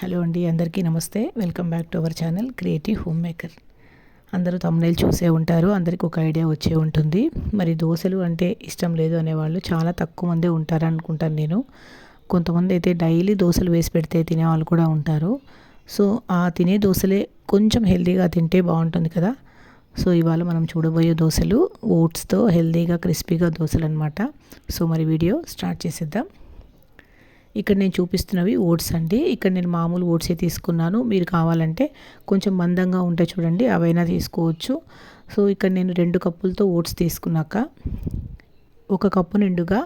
Hello అండి అందరికీ నమస్తే. Welcome back to our channel creative home maker అందరూ తమ్నేలు చూసే ఉంటారు అందరికి ఒక ఐడియా వచ్చే ఉంటుంది. మరి దోశలు అంటే ఇష్టం లేదు అనేవాళ్ళు చాలా తక్కువ మందే ఉంటారు అనుకుంటాను నేను. కొంతమంది అయితే డైలీ దోశలు వేసి పెడితే తినే వాళ్ళు కూడా ఉంటారు. సో ఆ తినే దోశలే కొంచెం హెల్దీగా తింటే బాగుంటుంది కదా. సో ఇవాళ మనం చూడబోయే దోశలు ఓట్స్తో హెల్తీగా క్రిస్పీగా దోశలు అనమాట సో మరి వీడియో స్టార్ట్ చేసేద్దాం. ఇక్కడ నేను చూపిస్తున్నవి ఓట్స్ అండి. ఇక్కడ నేను మామూలు ఓట్సే తీసుకున్నాను. మీరు కావాలంటే కొంచెం మందంగా ఉంటే చూడండి అవైనా తీసుకోవచ్చు. సో ఇక్కడ నేను రెండు కప్పులతో ఓట్స్ తీసుకున్నాక ఒక కప్పు నిండుగా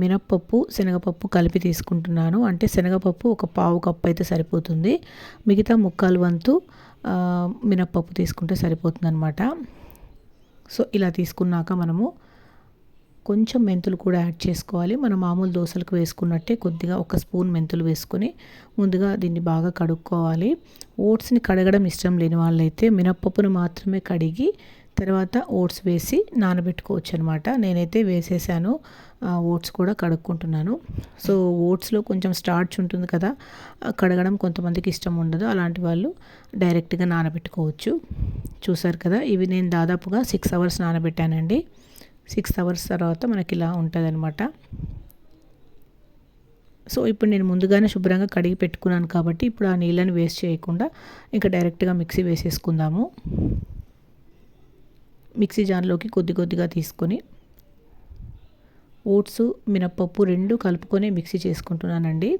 మినప్పప్పు శనగపప్పు కలిపి తీసుకుంటున్నాను. అంటే శనగపప్పు ఒక పావు కప్పు అయితే సరిపోతుంది. మిగతా ముక్కాలు వంతు మినప్పప్పు తీసుకుంటే సరిపోతుంది అనమాట సో ఇలా తీసుకున్నాక మనము కొంచెం మెంతులు కూడా యాడ్ చేసుకోవాలి. మనం మామూలు దోశలకు వేసుకున్నట్టే కొద్దిగా ఒక స్పూన్ మెంతులు వేసుకొని ముందుగా దీన్ని బాగా కడుక్కోవాలి. ఓట్స్ని కడగడం ఇష్టం లేని వాళ్ళైతే మినప్పప్పును మాత్రమే కడిగి తర్వాత ఓట్స్ వేసి నానబెట్టుకోవచ్చు అనమాట నేనైతే వేసేసాను. ఓట్స్ కూడా కడుక్కుంటున్నాను. సో ఓట్స్లో కొంచెం స్టార్చ్ ఉంటుంది కదా కడగడం కొంతమందికి ఇష్టం ఉండదు. అలాంటి వాళ్ళు డైరెక్ట్గా నానబెట్టుకోవచ్చు. చూసారు కదా ఇవి నేను దాదాపుగా సిక్స్ అవర్స్ నానబెట్టానండి. సిక్స్ అవర్స్ తర్వాత మనకి ఇలా ఉంటుంది అనమాట సో ఇప్పుడు నేను ముందుగానే శుభ్రంగా కడిగి పెట్టుకున్నాను కాబట్టి ఇప్పుడు ఆ నీళ్ళని వేస్ట్ చేయకుండా ఇంకా డైరెక్ట్గా మిక్సీ వేసేసుకుందాము. మిక్సీ జార్లోకి కొద్ది కొద్దిగా తీసుకొని ఓట్స్ మినప్పప్పు రెండు కలుపుకొని మిక్సీ చేసుకుంటున్నానండి.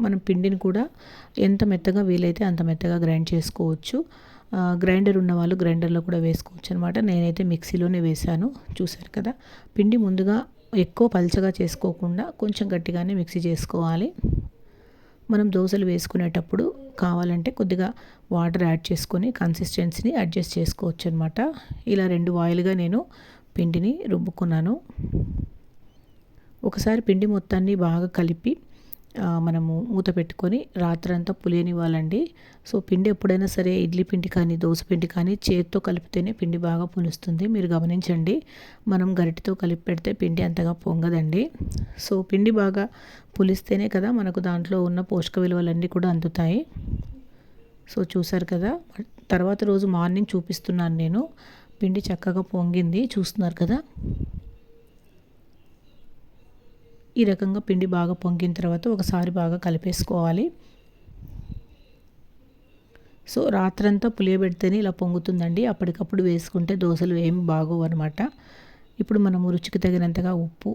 మనం పిండిని కూడా ఎంత మెత్తగా వీలైతే అంత మెత్తగా గ్రైండ్ చేసుకోవచ్చు. గ్రైండర్ ఉన్న వాళ్ళు గ్రైండర్లో కూడా వేసుకోవచ్చు అనమాట నేనైతే మిక్సీలోనే వేశాను చూశారు కదా. పిండి ముందుగా ఎక్కువ పల్చగా చేసుకోకుండా కొంచెం గట్టిగానే మిక్సీ చేసుకోవాలి. మనం దోశలు వేసుకునేటప్పుడు కావాలంటే కొద్దిగా వాటర్ యాడ్ చేసుకొని కన్సిస్టెన్సీని అడ్జస్ట్ చేసుకోవచ్చు అనమాట ఇలా రెండు వాయిల్గా నేను పిండిని రుబ్బుకున్నాను. ఒకసారి పిండి మొత్తాన్ని బాగా కలిపి మనము మూత పెట్టుకొని రాత్రంతా పులియనివ్వాలండి సో పిండి ఎప్పుడైనా సరే ఇడ్లీ పిండి కానీ దోశ పిండి కానీ చేతితో కలిపితేనే పిండి బాగా పులుస్తుంది. మీరు గమనించండి మనం గరిటితో కలిపి పెడితే పిండి అంతగా పొంగదండి. సో పిండి బాగా పులిస్తేనే కదా మనకు దాంట్లో ఉన్న పోషక విలువలన్నీ కూడా అందుతాయి. సో చూసారు కదా తర్వాత రోజు మార్నింగ్ చూపిస్తున్నాను నేను. పిండి చక్కగా పొంగింది చూస్తున్నారు కదా. ఈ రకంగా పిండి బాగా పొంగిన తర్వాత ఒకసారి బాగా కలిపేసుకోవాలి. సో రాత్రంతా పులియబెడితేనే ఇలా పొంగుతుందండి. అప్పటికప్పుడు వేసుకుంటే దోశలు ఏమి బాగోవు అనమాట ఇప్పుడు మనము రుచికి తగినంతగా ఉప్పు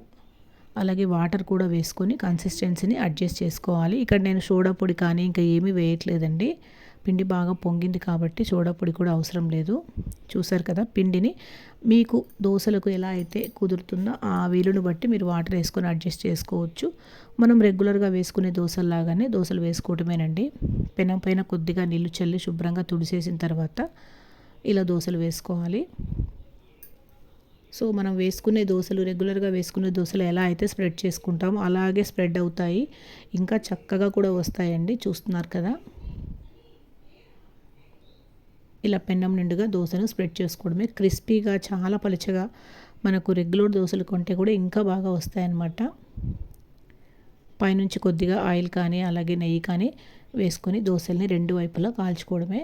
అలాగే వాటర్ కూడా వేసుకొని కన్సిస్టెన్సీని అడ్జస్ట్ చేసుకోవాలి. ఇక్కడ నేను సోడా పొడి కానీ ఇంకా ఏమీ వేయట్లేదండి. పిండి బాగా పొంగింది కాబట్టి సోడాపొడి కూడా అవసరం లేదు. చూసారు కదా పిండిని. మీకు దోశలకు ఎలా అయితే కుదురుతుందో ఆ వీలును బట్టి మీరు వాటర్ వేసుకొని అడ్జస్ట్ చేసుకోవచ్చు. మనం రెగ్యులర్గా వేసుకునే దోశల్లాగానే దోశలు వేసుకోవటమేనండి. పెనం పైన కొద్దిగా నీళ్ళు చల్లి శుభ్రంగా తుడిసేసిన తర్వాత ఇలా దోశలు వేసుకోవాలి. సో మనం వేసుకునే దోశలు రెగ్యులర్గా వేసుకునే దోశలు ఎలా అయితే స్ప్రెడ్ చేసుకుంటామో అలాగే స్ప్రెడ్ అవుతాయి. ఇంకా చక్కగా కూడా వస్తాయండి. చూస్తున్నారు కదా. ఇలా పెన్నం నిండుగా దోశను స్ప్రెడ్ చేసుకోవడమే. క్రిస్పీగా చాలా పలుచగా మనకు రెగ్యులర్ దోశలు కొంటే కూడా ఇంకా బాగా వస్తాయన్నమాట. పైనుంచి కొద్దిగా ఆయిల్ కానీ అలాగే నెయ్యి కానీ వేసుకొని దోశల్ని రెండు వైపులా కాల్చుకోవడమే.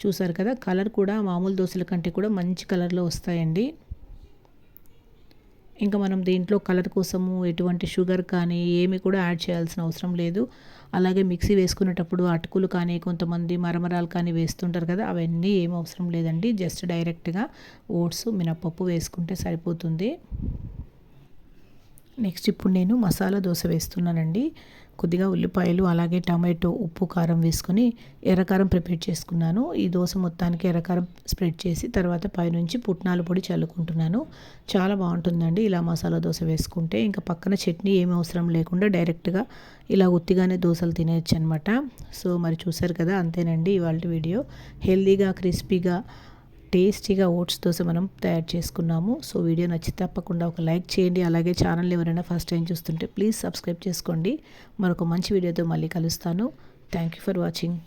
చూసారు కదా కలర్ కూడా మామూలు దోశల కంటే కూడా మంచి కలర్లో వస్తాయండి. ఇంకా మనం దీంట్లో కలర్ కోసము ఎటువంటి షుగర్ కానీ ఏమి కూడా యాడ్ చేయాల్సిన అవసరం లేదు. అలాగే మిక్సీ వేసుకునేటప్పుడు అటుకులు కానీ కొంతమంది మరమరాలు కానీ వేస్తుంటారు కదా అవన్నీ ఏం అవసరం లేదండి. జస్ట్ డైరెక్ట్గా ఓట్స్ మినపప్పు వేసుకుంటే సరిపోతుంది. నెక్స్ట్ ఇప్పుడు నేను మసాలా దోశ వేస్తున్నానండి. కొద్దిగా ఉల్లిపాయలు అలాగే టమాటో ఉప్పు కారం వేసుకొని ఎర్రకారం ప్రిపేర్ చేసుకున్నాను. ఈ దోశ మొత్తానికి ఎర్రకారం స్ప్రెడ్ చేసి తర్వాత పైనుంచి పుట్నాల పొడి చల్లుకుంటున్నాను. చాలా బాగుంటుందండి ఇలా మసాలా దోశ వేసుకుంటే. ఇంకా పక్కన చట్నీ ఏమి అవసరం లేకుండా డైరెక్ట్గా ఇలా ఉత్తిగానే దోశలు తినేయచ్చు అనమాట సో మరి చూసారు కదా అంతేనండి ఇవాళ వీడియో. హెల్దీగా క్రిస్పీగా టేస్టీగా ఓట్స్ దోశ మనం తయారు చేసుకున్నాము. సో వీడియో నచ్చి తప్పకుండా ఒక లైక్ చేయండి. అలాగే ఛానల్ ఎవరైనా ఫస్ట్ టైం చూస్తుంటే ప్లీజ్ సబ్స్క్రైబ్ చేసుకోండి. మరొక మంచి వీడియోతో మళ్ళీ కలుస్తాను. Thank you for watching.